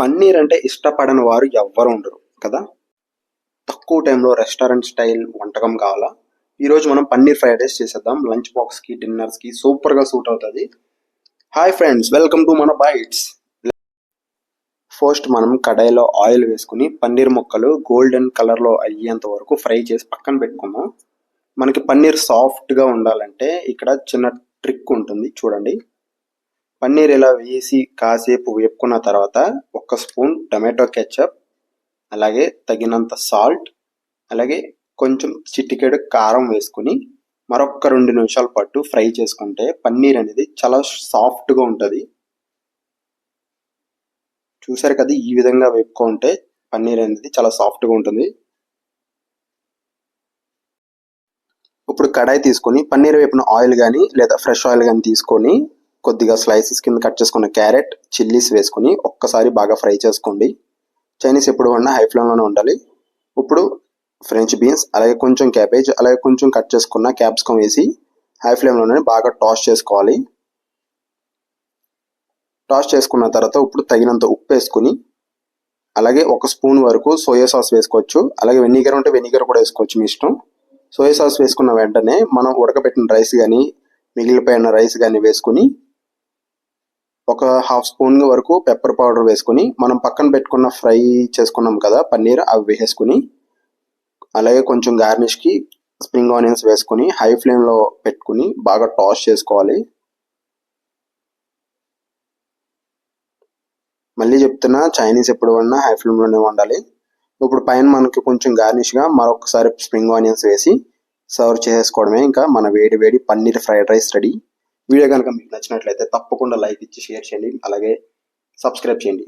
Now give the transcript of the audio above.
పన్నీర్ అంటే ఇష్టపడని వారు ఎవ్వరు ఉండరు కదా? తక్కువ టైంలో రెస్టారెంట్ స్టైల్ వంటకం కావాలా? ఈరోజు మనం పన్నీర్ ఫ్రైడ్ రైస్ చేసేద్దాం. లంచ్ బాక్స్కి డిన్నర్స్కి సూపర్గా సూట్ అవుతుంది. హాయ్ ఫ్రెండ్స్ వెల్కమ్ టు మన బైట్స్. ఫస్ట్ మనం కడాయిలో ఆయిల్ వేసుకుని పన్నీర్ ముక్కలు గోల్డెన్ కలర్లో అయ్యేంత వరకు ఫ్రై చేసి పక్కన పెట్టుకుందాం. మనకి పన్నీర్ సాఫ్ట్గా ఉండాలంటే ఇక్కడ చిన్న ట్రిక్ ఉంటుంది చూడండి. పన్నీర్ ఇలా వేసి కాసేపు వేపుకున్న తర్వాత ఒక స్పూన్ టమాటో కెచప్ అలాగే తగినంత సాల్ట్ అలాగే కొంచెం చిటికెడు కారం వేసుకుని మరొక రెండు నిమిషాల పాటు ఫ్రై చేసుకుంటే పన్నీర్ అనేది చాలా సాఫ్ట్గా ఉంటుంది. చూసారు కదా ఈ విధంగా వేపుకుంటే పన్నీర్ అనేది చాలా సాఫ్ట్గా ఉంటుంది. ఇప్పుడు కడాయి తీసుకొని పన్నీర్ వేపిన ఆయిల్ కానీ లేదా ఫ్రెష్ ఆయిల్ కానీ తీసుకొని కొద్దిగా స్లైసెస్ కింద కట్ చేసుకున్న క్యారెట్ చిల్లీస్ వేసుకొని ఒక్కసారి బాగా ఫ్రై చేసుకోండి. చైనీస్ ఎప్పుడు వండినా హై ఫ్లేమ్లోనే ఉండాలి. ఇప్పుడు ఫ్రెంచ్ బీన్స్ అలాగే కొంచెం క్యాబేజ్ అలాగే కొంచెం కట్ చేసుకున్న క్యాప్సికమ్ వేసి హై ఫ్లేమ్లోనే బాగా టాస్ చేసుకోవాలి. టాస్ చేసుకున్న తర్వాత ఇప్పుడు తగినంత ఉప్పు వేసుకుని అలాగే ఒక స్పూన్ వరకు సోయా సాస్ వేసుకోవచ్చు. అలాగే వెనిగర్ ఉంటే వెనిగర్ కూడా వేసుకోవచ్చు మీ ఇష్టం. సోయా సాస్ వేసుకున్న వెంటనే మనం ఉడకబెట్టిన రైస్ కానీ మిగిలిపోయిన రైస్ కానీ వేసుకుని ఒక హాఫ్ స్పూన్ వరకు పెప్పర్ పౌడర్ వేసుకుని మనం పక్కన పెట్టుకున్న ఫ్రై చేసుకున్నాం కదా పన్నీర్ అవి వేసుకుని అలాగే కొంచెం గార్నిష్కి స్ప్రింగ్ ఆనియన్స్ వేసుకుని హై ఫ్లేమ్లో పెట్టుకుని బాగా టాస్ చేసుకోవాలి. మళ్ళీ చెప్తున్నా చైనీస్ ఎప్పుడు వండినా హై ఫ్లేమ్లోనే వండాలి. ఇప్పుడు పైన మనకి కొంచెం గార్నిష్గా మరొకసారి స్ప్రింగ్ ఆనియన్స్ వేసి సర్వ్ చేసుకోవడమే. ఇంకా మన వేడి వేడి paneer fried rice ready video కనుక మీకు నచ్చినట్లయితే తప్పకుండా లైక్ ఇచ్చి షేర్ చేయండి. అలాగే సబ్స్క్రైబ్ చేయండి.